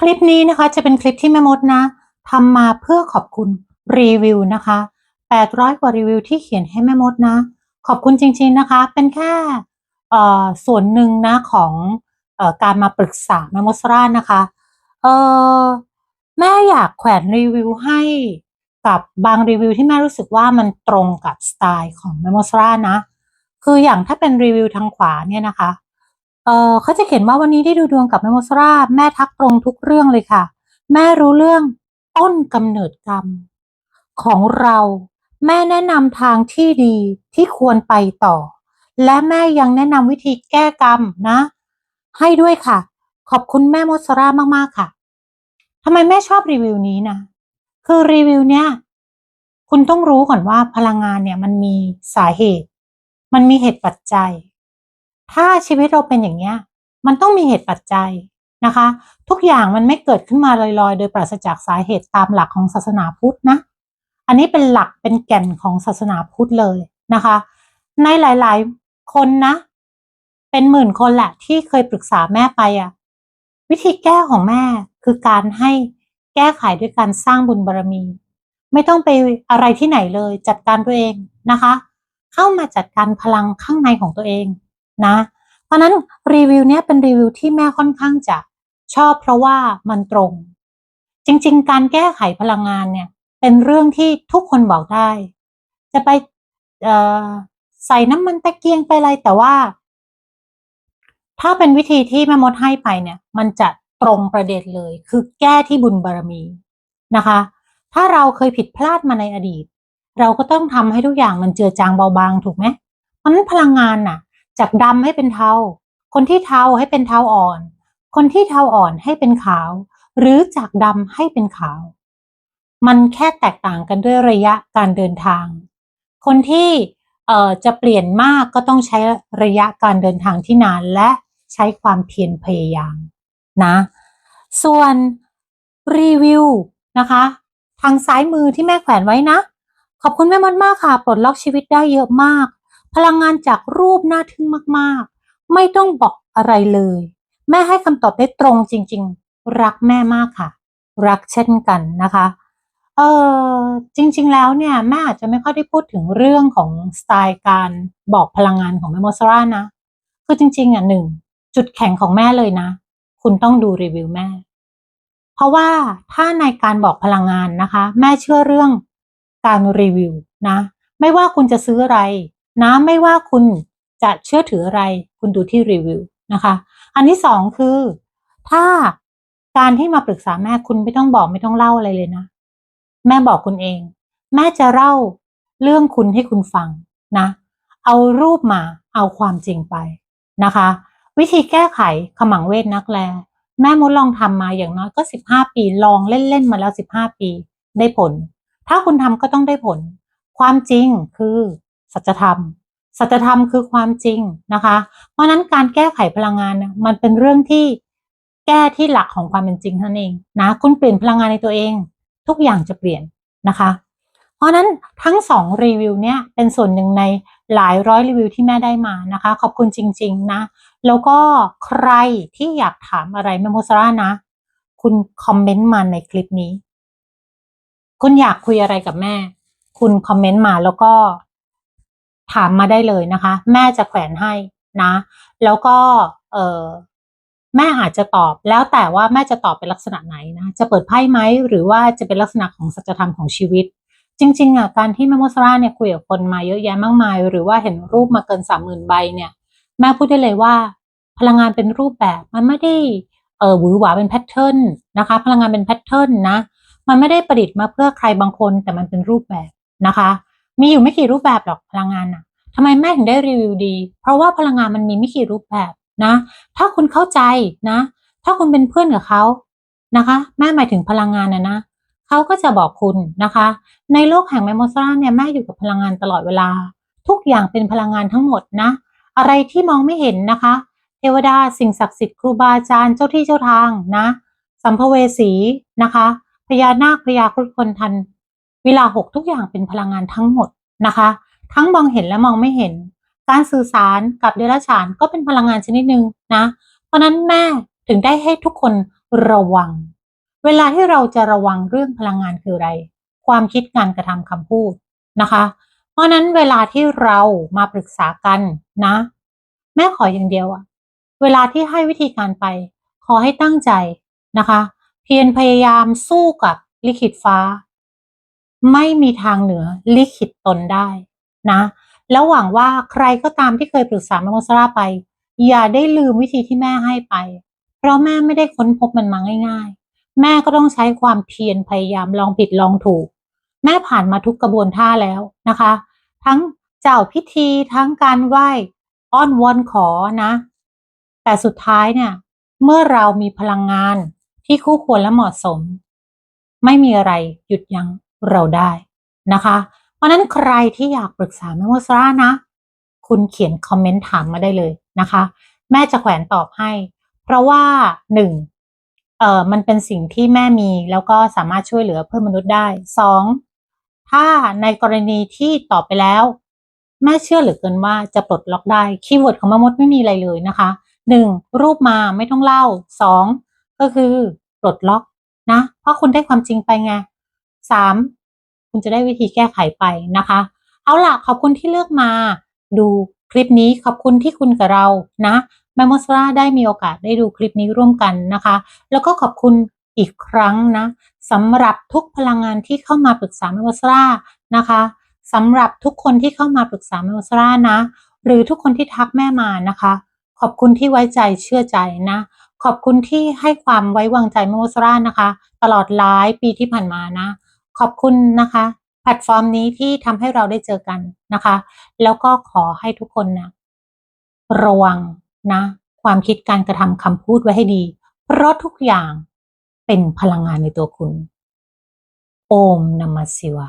คลิปนี้นะคะจะเป็นคลิปที่แม่มดนะทำมาเพื่อขอบคุณรีวิวนะคะ 800 กว่ารีวิวที่เขียนให้แม่มดนะ ขอบคุณจริงๆนะคะ เป็นแค่ส่วนหนึ่งนะของออการมาปรึกษาแม่มดสรานะคะเออแม่อยากแขวนรีวิวให้กับบางรีวิวที่แม่รู้สึกว่ามันตรงกับสไตล์ของแม่มดสรานะ คืออย่างถ้าเป็นรีวิวทางขวาเนี่ยนะคะ เออเขาจะเขียนว่าวันนี้ได้ดูดวงกับแม่โมสราแม่ทักตรงทุกเรื่องเลยค่ะ แม่รู้เรื่องต้นกำเนิดกรรม ของเราแม่แนะนำทางที่ดีที่ควรไปต่อ และแม่ยังแนะนำวิธีแก้กรรมนะ ให้ด้วยค่ะ ขอบคุณแม่มดสรามาก ๆ ค่ะทำไมแม่ชอบรีวิวนี้นะ คือรีวิวเนี้ยคุณต้องรู้ก่อนว่าพลังงานเนี่ยมันมีสาเหตุ มันมีเหตุปัจจัย ถ้าชีวิตเราเป็นอย่างเนี้ย มันต้องมีเหตุปัจจัยนะคะ ทุกอย่างมันไม่เกิดขึ้นมาลอยๆ โดยปราศจากสาเหตุตามหลักของศาสนาพุทธนะ อันนี้เป็นหลักเป็นแก่นของศาสนาพุทธเลยนะคะ ในหลาย ๆ คนนะ เป็นหมื่นคนแหละที่เคยปรึกษาแม่ไปอะวิธีแก้ของแม่คือการให้แก้ไขด้วยการสร้างบุญบารรมี ไม่ต้องไปอะไรที่ไหนเลย จัดการตัวเองนะคะ เข้ามาจัดการพลังข้างในของตัวเอง นะ เพราะนั้นรีวิวเนี้ยเป็นรีวิวที่แม่ค่อนข้างจะชอบเพราะว่ามันตรง จริง ๆ การแก้ไขพลังงานเนี่ย เป็นเรื่องที่ทุกคนบอกได้ จะไปใส่น้ำมันตะเกียงไปอะไรแต่ว่า ถ้าเป็นวิธีที่แม่มดให้ไปเนี่ย มันจะตรงประเด็นเลย คือแก้ที่บุญบารรมีนะคะ ถ้าเราเคยผิดพลาดมาในอดีต เราก็ต้องทำให้ทุกอย่างมันเจือจางเบาบางถูกไหมเพราะนั้นพลังงานน่ะ จากดำให้เป็นเทา คนที่เทาให้เป็นเทาอ่อน คนที่เทาอ่อนให้เป็นขาว หรือจากดำให้เป็นขาว มันแค่แตกต่างกันด้วยระยะการเดินทาง คนที่เอ่อจะเปลี่ยนมากก็ต้องใช้ระยะการเดินทางที่นานและใช้ความเพียรพยายามนะ ส่วนรีวิวนะคะ ทางซ้ายมือที่แม่แขวนไว้นะ ขอบคุณแม่มดมากค่ะ ปลดล็อกชีวิตได้เยอะมาก พลังงานจากรูปน่าทึ่งมากๆ ไม่ต้องบอกอะไรเลย แม่ให้คำตอบได้ตรงจริง ๆ รักแม่มากค่ะ รักเช่นกันนะคะเออจริง ๆ แล้วเนี่ยแม่อาจจะไม่ค่อยได้พูดถึงเรื่องของสไตล์การบอกพลังงานของแม่โมซาร่านะ คือจริง ๆอะหนึ่งจุดแข็งของแม่เลยนะ คุณต้องดูรีวิวแม่ เพราะว่าถ้าในการบอกพลังงานนะคะ แม่เชื่อเรื่องการรีวิวนะ ไม่ว่าคุณจะซื้ออะไร นะไม่ว่าคุณจะเชื่อถืออะไร คุณดูที่รีวิวนะคะ อันที่สองคือ ถ้าการที่มาปรึกษาแม่คุณไม่ต้องบอกไม่ต้องเล่าอะไรเลยนะ แม่บอกคุณเอง แม่จะเล่าเรื่องคุณให้คุณฟังนะ เอารูปมาเอาความจริงไปนะคะ วิธีแก้ไขขมังเวทนักแล แม่มดลองทำมาอย่างน้อยก็สิบห้าปีลองเล่นๆมาแล้วสิบห้าปี ได้ผล ถ้าคุณทำก็ต้องได้ผล ความจริงคือ สัจธรรม สัจธรรมคือความจริงนะคะ เพราะนั้นการแก้ไขพลังงานมันเป็นเรื่องที่แก้ที่หลักของความเป็นจริงท่านั้นเองนะคุณเปลี่ยนพลังงานในตัวเอง ทุกอย่างจะเปลี่ยนนะคะ เพราะนั้นทั้งสองรีวิวเนี่ยเป็นส่วนหนึ่งในหลายร้อยรีวิวที่แม่ได้มานะคะ ขอบคุณจริง ๆ นะ แล้วก็ใครที่อยากถามอะไรแม่โมซาร่านะ คุณคอมเมนต์มาในคลิปนี้ คุณอยากคุยอะไรกับแม่ คุณคอมเมนต์มาแล้วก็ ถามมาได้เลยนะคะ แม่จะแขวนให้นะ แล้วก็เออแม่อาจจะตอบแล้วแต่ว่าแม่จะตอบเป็นลักษณะไหนนะ จะเปิดไพ่ไหมหรือว่าจะเป็นลักษณะของสัจธรรมของชีวิต จริง ๆอะการที่แม่โมสราเนี่ยคุยกับคนมาเยอะแยะมากมาย หรือว่าเห็นรูปมาเกินสามหมื่นใบเนี่ยแม่พูดได้เลยว่า พลังงานเป็นรูปแบบมันไม่ได้เออหวือหวาเป็นแพทเทิร์นนะคะ พลังงานเป็นแพทเทิร์นนะ มันไม่ได้ประดิษฐ์มาเพื่อใครบางคนแต่มันเป็นรูปแบบนะคะ มีอยู่ไม่กี่รูปแบบหรอกพลังงานอะทำไมแม่ถึงได้รีวิวดี เพราะว่าพลังงานมันมีไม่กี่รูปแบบนะ ถ้าคุณเข้าใจนะ ถ้าคุณเป็นเพื่อนกับเขานะคะ แม่หมายถึงพลังงานนะนะเขาก็จะบอกคุณนะคะ ในโลกแห่งแมมโมซาเนี่ยแม่อยู่กับพลังงานตลอดเวลา ทุกอย่างเป็นพลังงานทั้งหมดนะ อะไรที่มองไม่เห็นนะคะ เทวดาสิ่งศักดิ์สิทธิ์ครูบาอาจารย์เจ้าที่เจ้าทางนะ สัมภเวสีนะคะพญานาคพญาครุฑคนทัน เวลาหกทุกอย่างเป็นพลังงานทั้งหมดนะคะ ทั้งมองเห็นและมองไม่เห็น การสื่อสารกับเดรัจฉานก็เป็นพลังงานชนิดหนึ่งนะ เพราะนั้นแม่ถึงได้ให้ทุกคนระวัง เวลาที่เราจะระวังเรื่องพลังงานคืออะไร ความคิดการกระทำคำพูดนะคะ เพราะนั้นเวลาที่เรามาปรึกษากันนะ แม่ขออย่างเดียวอะเวลาที่ให้วิธีการไป ขอให้ตั้งใจนะคะ เพียรพยายามสู้กับลิขิตฟ้า ไม่มีทางเหนือลิขิตตนได้นะ แล้วหวังว่าใครก็ตามที่เคยปรึกษาแม่มดซาร่าไป อย่าได้ลืมวิธีที่แม่ให้ไป เพราะแม่ไม่ได้ค้นพบมันมาง่าย ๆ แม่ก็ต้องใช้ความเพียรพยายามลองผิดลองถูก แม่ผ่านมาทุกกระบวนท่าแล้วนะคะ ทั้งเจ้าพิธีทั้งการไหว้อ้อนวอนขอนะ แต่สุดท้ายเนี่ย เมื่อเรามีพลังงานที่คู่ควรและเหมาะสม ไม่มีอะไรหยุดยั้ง เราได้นะคะ เพราะนั้นใครที่อยากปรึกษาแม่มดซาร่านะ คุณเขียนคอมเมนต์ถามมาได้เลยนะคะ แม่จะแขวนตอบให้ เพราะว่าหนึ่งเอ่อมันเป็นสิ่งที่แม่มีแล้วก็สามารถช่วยเหลือเพื่อนมนุษย์ได้สองถ้าในกรณีที่ตอบไปแล้ว แม่เชื่อเหลือเกินว่าจะปลดล็อกได้คีย์เวิร์ดของแม่มดไม่มีอะไรเลยนะคะหนึ่งรูปมาไม่ต้องเล่าสองก็คือปลดล็อกนะ เพราะคุณได้ความจริงไปไง สามคุณจะได้วิธีแก้ไขไปนะคะ เอาล่ะขอบคุณที่เลือกมา ดูคลิปนี้ขอบคุณที่คุณกับเรานะแมมโมสราได้มีโอกาสได้ดูคลิปนี้ร่วมกันนะคะ แล้วก็ขอบคุณอีกครั้งนะสำหรับทุกพลังงานที่เข้ามาปรึกษาแมมโมสรานะคะสำหรับทุกคนที่เข้ามาปรึกษาแมมโมสรานะ หรือทุกคนที่ทักแม่มานะคะ ขอบคุณที่ไว้ใจเชื่อใจนะขอบคุณที่ให้ความไว้วางใจแมมโมสรานะคะ ตลอดหลายปีที่ผ่านมานะ ขอบคุณนะคะแพลตฟอร์มนี้ที่ทำให้เราได้เจอกันนะคะ แล้วก็ขอให้ทุกคนนะระวังนะ ความคิดการกระทำคำพูดไว้ให้ดี เพราะทุกอย่างเป็นพลังงานในตัวคุณ โอมนามาสิวา